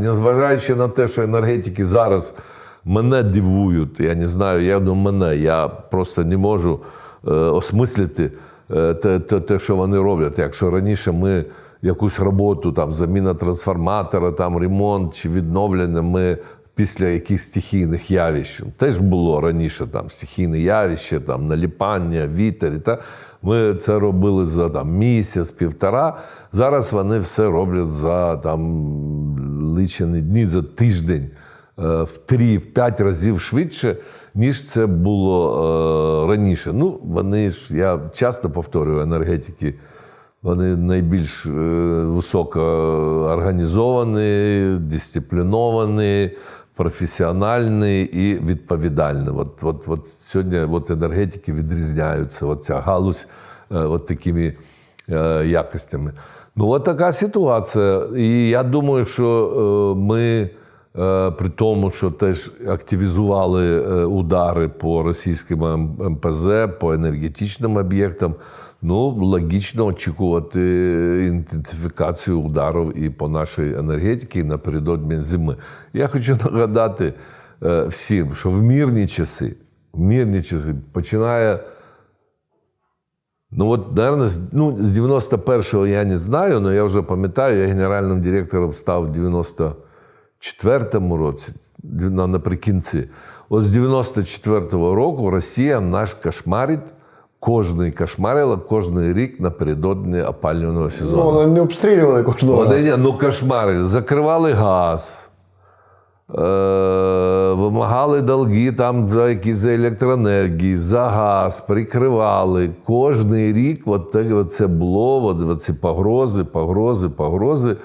Незважаючи на те, що енергетики зараз мене дивують, я не знаю, я ну, мене, я просто не можу е, осмислити е, те, те, те, що вони роблять. Якщо раніше ми якусь роботу, там, заміна трансформатора, там, ремонт чи відновлення, ми після якихось стихійних явищ, теж було раніше там, стихійне явище, там, наліпання, вітер. І та, ми це робили за там, місяць, півтора. Зараз вони все роблять за там, лічені дні, за тиждень е, в три, в п'ять разів швидше, ніж це було е, раніше. Ну, вони ж, я часто повторюю, енергетики, вони найбільш е, високо організовані, дисципліновані, професіональні і відповідальні. От, от, от сьогодні от енергетики відрізняються, от ця галузь от такими якостями. Ну, от така ситуація. І я думаю, що е, ми. Е, При тому, що теж активізували е, удари по російським МПЗ, по енергетичним об'єктам. Ну, логічно очікувати інтенсифікацію ударів і по нашій енергетиці напередодні зими. Я хочу нагадати е, всім, що в мирні часи, в мирні часи починає. Ну, от, наверное, з- ну, з 91-го я не знаю, але я вже пам'ятаю, я генеральним директором став в 94-му році, наприкінці. От з 94-го року Росія наш кошмарить, кожний кошмарила кожний рік напередодні опалювального сезону. Ну, вони не обстрілювали кожного разу. ну кошмарили, закривали газ, е, вимагали долги там за якісь електроенергії, за газ, прикривали. Кожний рік от, от це було, от ці погрози, погрози, погрози.